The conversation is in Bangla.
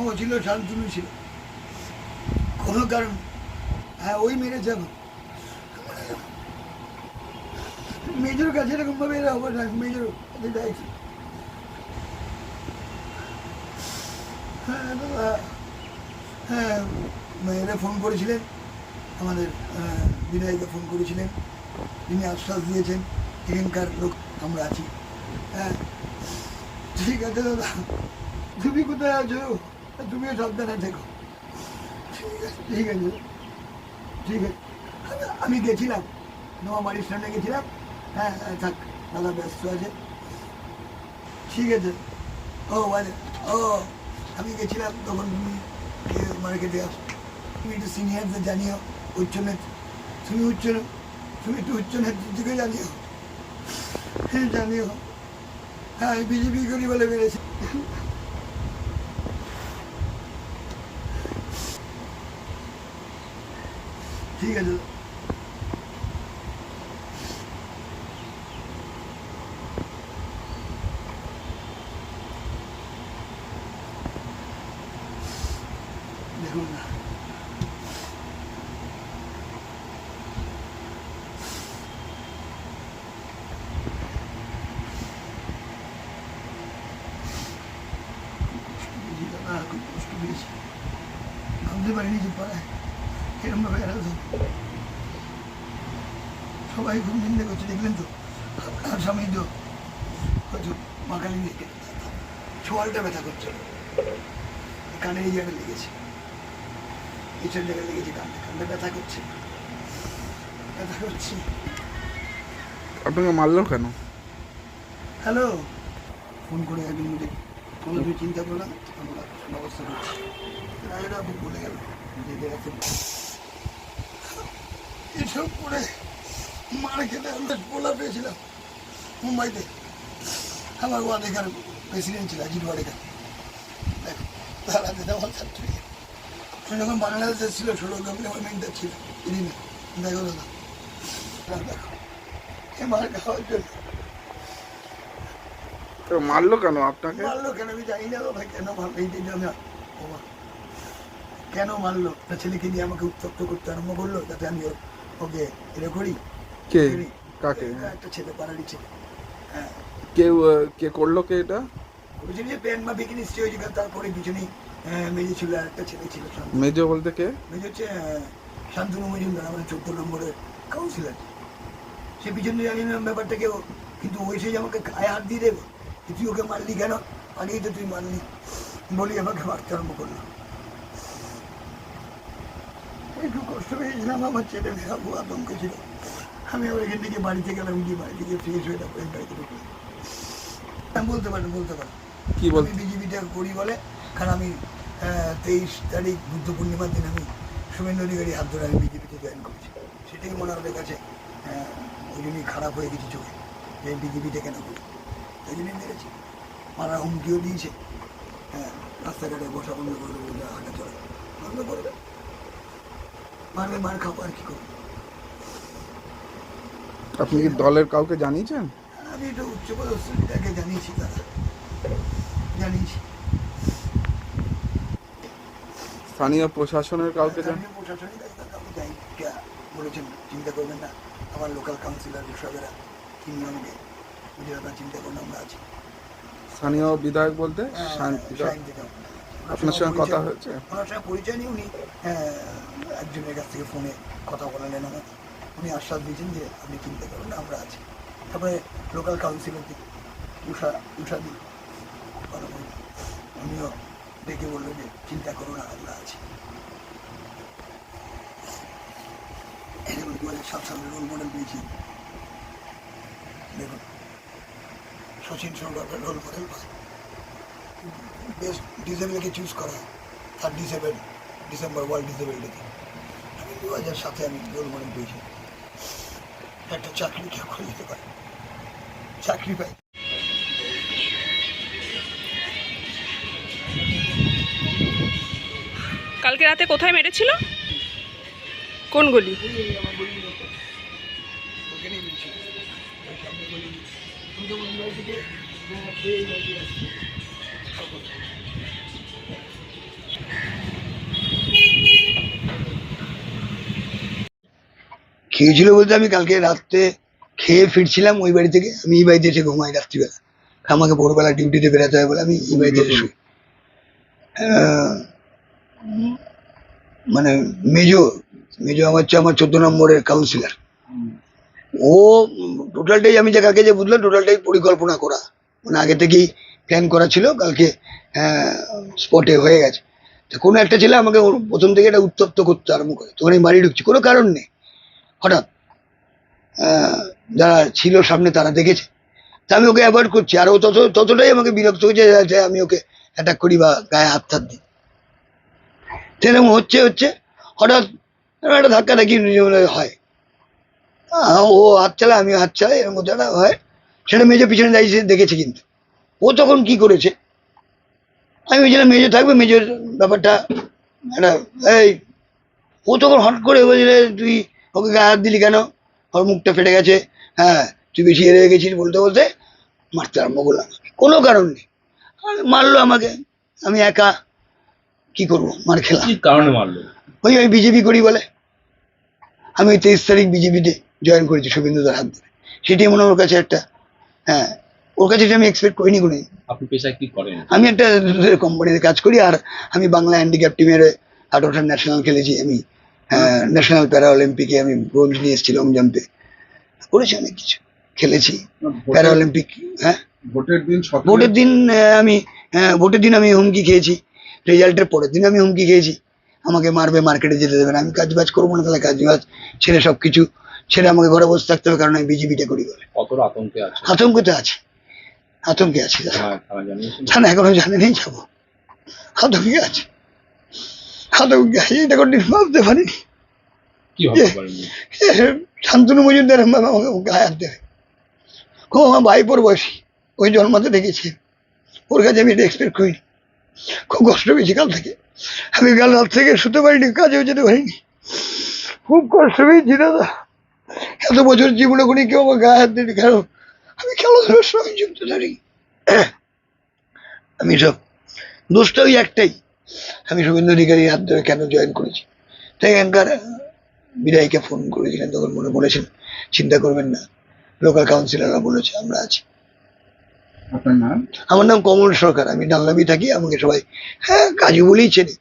ও ছিল শান্তনু ছিল। কোনো কারণ হ্যাঁ ওই মেরেছে এখন মেজর কাছে এরকম ভাবে এরা হবে না মেজর হ্যাঁ হ্যাঁ ফোন করেছিলেন আমাদের আহ, বিনায়ককে ফোন করেছিলেন। তিনি আশ্বাস দিয়েছেন এখানকার লোক আমরা আছি। হ্যাঁ ঠিক আছে দাদা। তুমি কোথায় আছো? তুমিও সাবধানে থেকো ঠিক আছে ঠিক আছে। ঠিক আছে। আমি- গেছিলাম তোমার বাড়ির সামনে গেছিলাম। হ্যাঁ হ্যাঁ, থাক দাদা ব্যস্ত আছে। ঠিক আছে। ও মানে ও আমি গেছিলাম তখন তুমি মার্কেটে আস তুমি একটু সিনিয়রদের জানিও উচ্চ তুমি উচ্চ তুমি একটু উচ্চ নেতৃত্বকে জানিও। হ্যাঁ জানিও। হ্যাঁ বিজেপি করি বলে বেড়েছে। ঠিক আছে দেখুন না পেয়েছি দাদা, খুব কষ্ট পেয়েছি ভাবতে পারিনি যে পাড়ায় এরকম ভাবে এরা সবাই খুব নিন্দে করছে দেখলেন তো? আর স্বামী তো মাকালি দিকে ছোয়ালটা ব্যথা করছে। কানের এই জায়গায় লেগেছে। এইসব জায়গায় লেগেছে কানটা। কানটা ব্যথা করছে। ব্যথা করছে। আপনাকে মারলো কেন? হ্যালো? ফোন করে একদিন মিলে কোনো তুমি চিন্তা করো না আমরা ব্যবস্থা করছি। রায়রা আপনি বলে গেল যে এসব করে মার খেতে আমরা বলা পেয়েছিলাম। মুম্বাইতে। আমার ওয়াদেকার প্রেসিডেন্ট ছিল অজিত ওয়াদেকার দেখো তার হাতে আমার সার্টিফিকেট যখন বাংলাদেশে ছিল ষোলো গভর্নমেন্ট আমার মেন্টার ছিল দেখো দাদা। দেখো এ মার খাওয়ার জন্য। মারলো কেন আপনাকে? মারলো কেন? আমি জানি না বাবা কেন মারলো? এই দিনটা আমি কেন মারলো? ছেলেকে নিয়ে আমাকে উত্তপ্ত করতে আরম্ভ করল যাতে আমি ওর- ওকে এটা কে? কাকে? একটা ছেলে পাড়ারই ছেলে। হ্যাঁ। কেউ কে করল কে এটা? বলছি যে প্যান্ট মা বিকিনি নিশ্চয়ই হয়েছিল তারপরে পিছনেই মেজে ছিল একটা ছেলে ছিল। মেজো বলতে কে? মেজে হচ্ছে আহ, শান্তনু মজুমদার আমাদের চোদ্দ নম্বরের কাউন্সিলর সে পিছন দিয়ে জানি না ব্যাপারটা কেউ কিন্তু ওই সেই আমাকে গায়ে হাত দিয়ে দেবে। তুই ওকে মারলি কেন? আগেই তো তুই মারলি। বলি আমাকে মারতে আরম্ভ করল। একটু কষ্ট পেয়েছিলাম আমার ছেলে খুব আতঙ্ক ছিল। আমি আবার এখান থেকে বাড়িতে গেলাম গিয়ে বাড়ি থেকে ফ্রেশ হয়ে তারপরে বাড়িতে ঢুকলাম হ্যাঁ, বলতে পারেন বলতে পারেন কি বল বিজেপিটা করি বলে কারণ আমি তেইশ তারিখ বুদ্ধ পূর্ণিমার দিন আমি শুভেন্দু অধিকারী হাত ধরে আমি বিজেপিতে জয়েন করেছি। সেটাই মনে ওদের কাছে ওই জন্যই খারাপ হয়ে গেছি চোখে যে বিজেপিটা কেন করি। ওই জন্যই মেরেছি। মারা হুমকিও দিয়েছে। হ্যাঁ রাস্তাঘাটে বসা বন্ধ করে দেবো হাঁটা চলে। বন্ধ করে দেবো। মারবে মার খাব আর কি করব? আপনি কি দলের কাউকে জানিয়েছেন? আমি এটা উচ্চপদস্থতাকে জানিয়েছি দাদা জানিয়েছি। স্থানীয় প্রশাসনের কাউকে জান স্থানীয় প্রশাসনিক দায়িত্ব কাউকে যাই বলেছেন চিন্তা করবেন না। আমার লোকাল কাউন্সিলর কৃষকেরা তিনি আমাকে বুঝে চিন্তা করুন আমরা আছি। স্থানীয় বিধায়ক বলতে? হ্যাঁ, শান্তি। আপনার সঙ্গে কথা হয়েছে? ওনার সঙ্গে পরিচয় নিয়ে উনি আহ, একজনের কাছ থেকে ফোনে কথা বলালেন আমাকে। উনি আশ্বাস দিয়েছেন যে আপনি চিন্তা করুন না, আমরা আছি। তারপরে লোকাল কাউন্সিলর দিক উষা উষা দিক উনিও ডেকে বলল যে চিন্তা করুন না, আমরা আছি। সাত সালের রোল মডেল পেয়েছি। দেখুন সচিন সরকার রোল মডেল পায়। বেস্ট ডিসেবলকে চুজ করা? হয় third disable December world disable ডেতে আমি দু হাজার সাথে আমি রোল মডেল পেয়েছি। একটা চাকরি কেউ করে দিতে পারে। চাকরি পাই। কালকে রাতে কোথায় মেরেছিল? কোন গলি? ওখানেই খেয়েছিল বলতে আমি কালকে রাত্রে খেয়ে ফিরছিলাম ওই বাড়ি থেকে, আমি এই বাড়িতে এসে ঘুমাই রাত্রিবেলা। আমাকে ভোরবেলা ডিউটিতে বেরোতে হয় বলে আমি এই বাড়িতে এসে মানে মেজো মেজো আমার হচ্ছে আমার চোদ্দ নম্বরের কাউন্সিলার ও টোটালটাই আমি যে কাকে যে বুঝলাম টোটালটাই পরিকল্পনা করা। মানে আগে থেকেই প্ল্যান করা ছিল, কালকে স্পটে হয়ে গেছে। তো কোনো একটা ছেলে আমাকে প্রথম থেকে এটা উত্তপ্ত করতে আরম্ভ করে। তখন আমি বাড়ি ঢুকছি, কোনো কারণ নেই। হঠাৎ যারা ছিল সামনে তারা দেখেছে। তা আমি ওকে অ্যাভয়েড করছি, আর ও তত, ততটাই আমাকে বিরক্ত হয়েছে যে আমি ওকে অ্যাটাক করি বা গায়ে হাত হাত দিই। সেরকম হচ্ছে হচ্ছে, হঠাৎ একটা ধাক্কা ধাক্কি হয়। ও হাত চালায়, আমিও হাত চালাই, এরকম মধ্যে হয়। সেটা মেজে পিছনে দাঁড়িয়ে দেখেছে কিন্তু। ও তখন কি করেছে? আমি ভেবেছিলাম মেজো থাকবে মেজোর ব্যাপারটা। একটা এই ও তখন হট করে বলছিল তুই ওকে গায়ে হাত দিলি কেন? ওর মুখটা ফেটে গেছে। হ্যাঁ তুই বেশি এড়ে গেছিস বলতে বলতে মারতে আরম্ভ করলাম। কোনো কারণ নেই। মারলো আমাকে। আমি একা কি করব? মার খেলাম। কারণে মারলো? ওই আমি বিজেপি করি বলে। আমি তেইশ তারিখ বিজেপিতে জয়েন করেছি শুভেন্দুদার হাত ধরে। সেটাই মনে ওর কাছে একটা হ্যাঁ ওর কাছে আমি এক্সপেক্ট করিনি কোনো আপনি পেশায় কি করেন? আমি একটা কোম্পানিতে কাজ করি আর আমি বাংলা হ্যান্ডিক্যাপ টিমের আঠারোটা ন্যাশনাল খেলেছি আমি। ন্যাশনাল প্যারা অলিম্পিকে আমি ব্রোঞ্জ নিয়ে এসেছি লং জাম্পে করেছি অনেক কিছু খেলেছি। প্যারা অলিম্পিক হ্যাঁ? ভোটের দিন ভোটের দিন আমি হ্যাঁ, ভোটের দিন আমি হুমকি খেয়েছি। রেজাল্টের পরের দিন আমি হুমকি খেয়েছি। আমাকে মারবে মার্কেটে যেতে দেবে না। আমি কাজ বাজ করব না তাহলে কাজ বাজ ছেড়ে সব কিছু ছেড়ে আমাকে ঘরে বসে থাকতে হবে কারণ আমি বিজেপিটা করি বলে। আতঙ্কে আছে? আতঙ্কতে আছে। আতঙ্কে আছে থানা এখনও জানে নেই যাব আতঙ্কে আছে? আতঙ্কে আছে? এটা কোনদিন ভাবতে পারিনি শান্তনু মজুমদার গায়ে হাত দেবে খুব আমার ভাইপোর বয়সী ওই জন্মাতে দেখেছি। ওর কাছে আমি এটা এক্সপেক্ট করিনি। খুব কষ্ট পেয়েছি কাল থেকে। আমি কাল রাত থেকে শুতে পারিনি কাজেও যেতে পারিনি। খুব কষ্ট পেয়েছি দাদা। এত বছর জীবনে কোনো কেউ আমার গায়ে হাত দিতে কেন? আমি খেলাধুলার সঙ্গে যুক্ত থাকি আমি সব দোষটা ওই একটাই। আমি শুভেন্দু অধিকারী হাত ধরে কেন জয়েন করেছি? তাই এখানকার বিদায়কে ফোন করেছিলেন তখন মনে বলেছেন চিন্তা করবেন না লোকাল কাউন্সিলররা বলেছে আমরা আছি। আমার নাম কমল সরকার আমি ডালনাবি থাকি আমাকে সবাই হ্যাঁ কাজু বলেই চেনে।